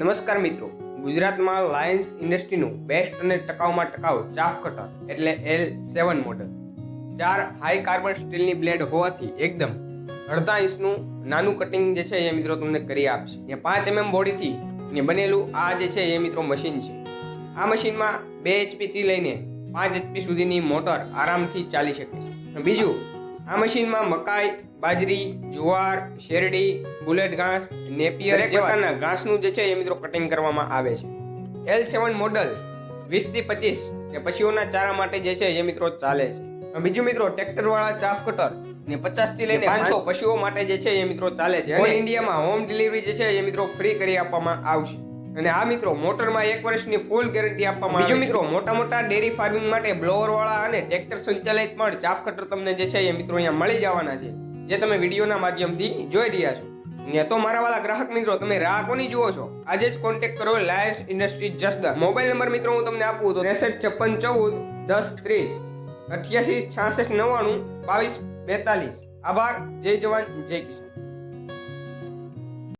નમસ્કાર મિત્રો. ગુજરાતમાં લાયન્સ ઇન્ડસ્ટ્રીનું બેસ્ટ અને ટકાઉમાં ટકાઉ ચાફ કટર એટલે એલ સેવન મોડલ ચાર હાઈ કાર્બન સ્ટીલની બ્લેડ હોવાથી એકદમ અડધા ઇંચનું નાનું કટિંગ જે છે એ મિત્રો તમને કરી આપશે. એ પાંચ એમએમ બોડીથી ને બનેલું આ જે છે એ મિત્રો મશીન છે. આ મશીનમાં બે એચપીથી લઈને પાંચ એચપી સુધીની મોટર આરામથી ચાલી શકે છે. બીજું, આ મશીનમાં મકાઈ બાજરી જુવાર શેરડી બુલેટ ઘાસ નેપિયર પ્રકારના ઘાસનું જે છે એ મિત્રો કટિંગ કરવામાં આવે છે. એલ સેવન મોડલ વીસથી પચીસ કે પશુઓના ચારા માટે જે છે એ મિત્રો ચાલે છે. બીજું મિત્રો ટ્રેક્ટરવાળા ચાફ કટર ને પચાસથી લઈને પાંચસો પશુઓ માટે જે છે એ મિત્રો ચાલે છે. અને ઇન્ડિયામાં હોમ ડિલિવરી જે છે એ મિત્રો ફ્રી કરી આપવામાં આવશે. અને આ મિત્રો મોટરમાં એક વર્ષની ફૂલ ગેરંટી આપવામાં બીજું મિત્રો મોટા મોટા ડેરી ફાર્મિંગ માટે બ્લોવર વાળા અને ટ્રેક્ટર સંચાલિત પણ ચાફ કટર તમને જે છે એ મિત્રો અહીંયા મળી જવાના છે. જે તમે વિડીયોના માધ્યમથી જોઈ રહ્યા છો. ને તો મારા વાલા ગ્રાહક મિત્રો, તમે રાહ જુઓ છો? આજે જ કોન્ટેક્ટ કરો લાયન્સ ઇન્ડસ્ટ્રી જસદા મોબાઈલ નંબર મિત્રો, હું તમને આપું તો ત્રેસઠ છપ્પન ચૌદ દસ ત્રીસ અઠ્યાસી છાસઠ નવ્વાણું બાવીસ બેતાલીસ. આભાર. જય જવાન, જય કિસાન.